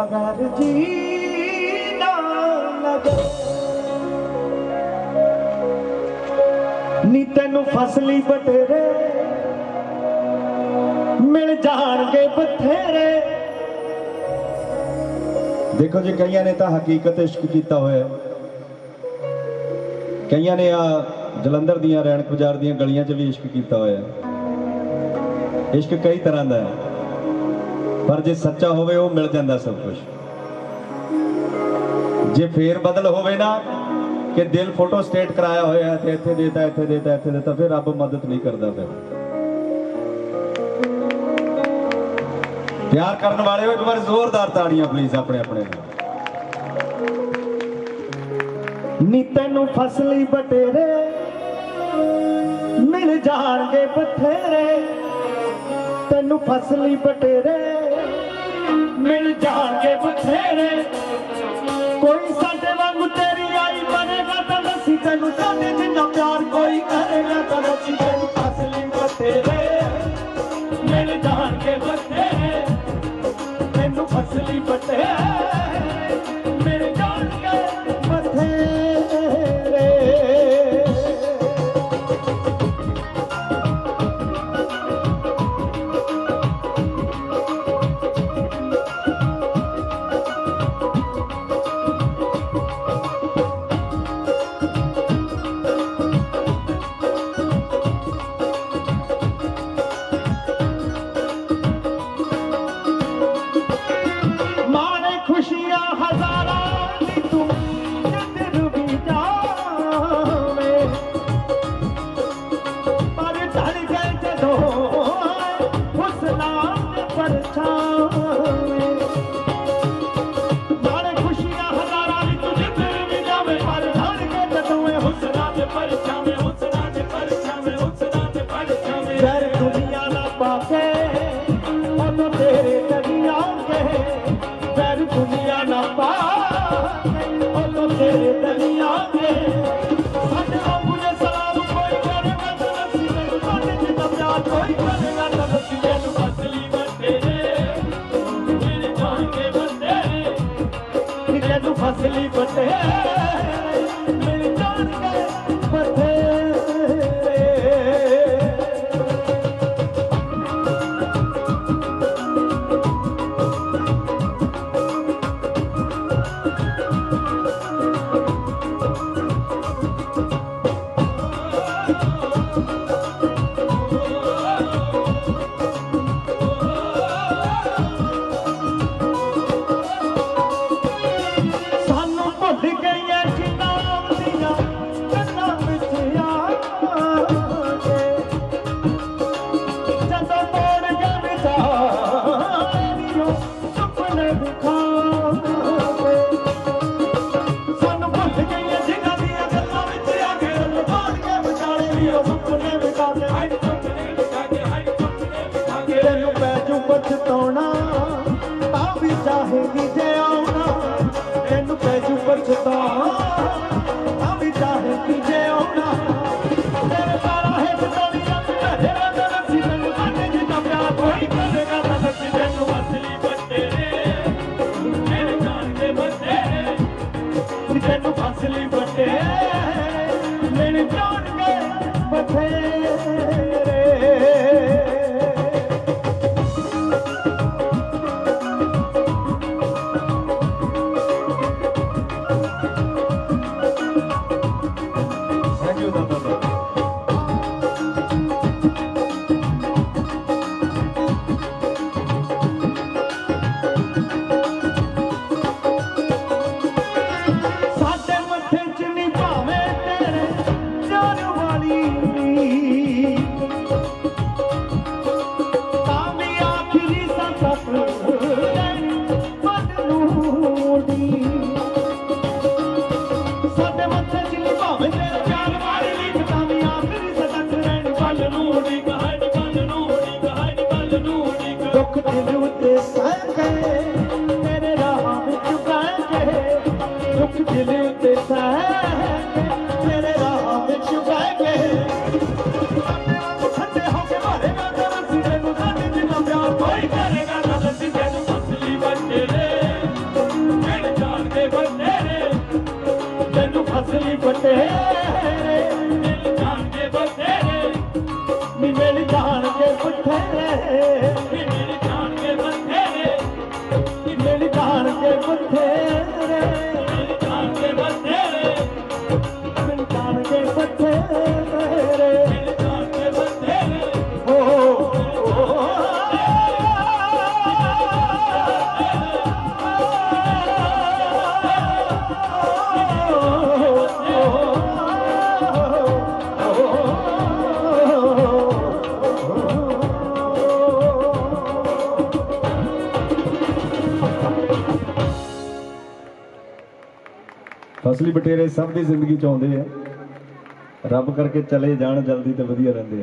बगैर जी ना लगे ਨੀ ਤੈਨੂੰ ਫਸਲੀ ਬਟੇਰੇ ਮਿਲ ਜਾਣਗੇ ਬਥੇਰੇ ਦੇਖੋ ਜੀ ਕਈਆਂ ਨੇ ਤਾਂ ਹਕੀਕਤ ਇਸ਼ਕ ਕੀਤਾ ਹੋਇਆ ਹੈ। ਕਈਆਂ ਨੇ ਆ ਜਲੰਧਰ ਦੀਆਂ ਰੈਣਕ ਬਾਜ਼ਾਰ ਦੀਆਂ ਗਲੀਆਂ 'ਚ ਵੀ ਇਸ਼ਕ ਕੀਤਾ ਹੋਇਆ ਹੈ। ਇਸ਼ਕ ਕਈ ਤਰ੍ਹਾਂ ਦਾ ਹੈ ਪਰ ਜੇ ਸੱਚਾ ਹੋਵੇ, ਉਹ ਮਿਲ ਜਾਂਦਾ ਸਭ ਕੁਝ ਜੇ ਫੇਰ ਬਦਲ ਹੋਵੇ ਨਾ, ਕਿ ਦਿਲ ਫੋਟੋ ਸਟੇਟ ਕਰਾਇਆ ਹੋਇਆ ਤੇ ਇੱਥੇ ਦੇਤਾ ਇੱਥੇ ਦੇਤਾ ਇੱਥੇ ਦੇਤਾ, ਫਿਰ ਰੱਬ ਮਦਦ ਨਹੀਂ ਕਰਦਾ ਫਿਰ। ਪਿਆਰ ਕਰਨ ਵਾਲਿਓ, ਇੱਕ ਵਾਰ ਜ਼ੋਰਦਾਰ ਤਾੜੀਆਂ ਪਲੀਜ਼ ਆਪਣੇ ਆਪਣੇ ਨਾਲ। ਨੀ ਤੈਨੂੰ ਫਸਲੀ ਬਟੇਰੇ, ਮਿਲ ਜਾਣਗੇ ਬਥੇਰੇ। ਤੈਨੂੰ ਫਸਲੀ ਬਟੇਰੇ ਮਿਲ ਜਾਣਗੇ ਬਥੇਰੇ। ਕੋਈ ਸਾਡੇ ਵਾਂਗੂ ਤੇਰੀ ਆਈ ਬਣੇਗਾ ਤਾਂ ਅਸੀਂ ਤੈਨੂੰ ਸਾਡੇ ਜਿੰਨਾ ਪਿਆਰ ਕੋਈ ਕਰੇਗਾ ਤਾਂ ਅਸੀਂ ਤੈਨੂੰ ਫਸਲੀ ਬਟੇਰੇ ਮਿਲ ਜਾਣਗੇ ਬਥੇਰੇ, ਤੈਨੂੰ ਫਸਲੀ ਬਟੇਰੇ ڪڏهن آر پڄا پا آي ਸਾਨੂੰ ਵਿਚਾਰੀਓ ਸੁਪਨੇ ਵਿਖਾਵੇ ਹਾਏ ਸੁਪਨੇ ਵਿਖਾਵੇ ਹਾਏ ਸੁਪਨੇ ਵਿਖਾਵੇ ਤੈਨੂੰ ਪੈ ਜੂ ਪਛਤਾਉਣਾ ਤਾਂ ਵੀ ਚਾਹੇਗੀ ਜੇ ਆਉਣਾ ਤੈਨੂੰ ਪੈ ਜੂ ਪਛਤਾਉਣਾ ਤਾਂ ਵੀ ਚਾਹੇਗੀ ਜੇ ਆਉਣਾ ਤੇਰੇ ਸਾਰਾ ਹੈ ਬਟੋਲੀਆਂ ਤੇ ਤੇਰਾ ਦਿਲ ਸੀ ਤੈਨੂੰ ਸਾਡੇ ਜਿੰਨਾ ਪਿਆਰ ਕੋਈ ਕਰੇਗਾ ਤਾਂ ਅਸੀਂ ਤੈਨੂੰ ਅਸਲੀ ਬੱਟੇਰੇ ਮੇਰੇ ਜਾਨ ਦੇ ਬੱਟੇਰੇ ਨੀ ਤੈਨੂੰ ਫਸਲੀ ਤੇਰੇ ਰਾਹਾਂ ਵਿੱਚ ਬਹਿ ਕੇ ਦੁੱਖ ਦਿਲ ਉੱਤੇ ਸਹਿ ਤੇਰੇ ਰਾਹਾਂ ਵਿੱਚ ਬਹਿ ਕੇ ਠੰਡੇ ਹੋ ਕੇ ਮਾਰੇਗਾ ਤੇਰਾ ਸੀਨੇ ਨੂੰ ਸਾਡੇ ਜਿੰਨਾ ਪਿਆਰ, ਕੋਈ ਕਰੇਗਾ ਨਾ ਲੱਸੀ ਤੈਨੂੰ ਅਸਲੀ ਬੰਦੇ ਜਿਹੜੇ ਜਾਣਦੇ ਬੰਦੇ ਤੈਨੂੰ ਫਸਲੀ ਬੰਦੇ ਜਿਹੜੇ ਜਾਣਦੇ ਬੰਦੇ ਫਸਲੀ ਬਟੇਰੇ ਸਭ ਦੀ ਜ਼ਿੰਦਗੀ ਚ ਆਉਂਦੇ ਆ। ਰੱਬ ਕਰਕੇ ਚਲੇ ਜਾਣ ਜਲਦੀ ਤੇ ਵਧੀਆ ਰਹਿੰਦੇ ਆ।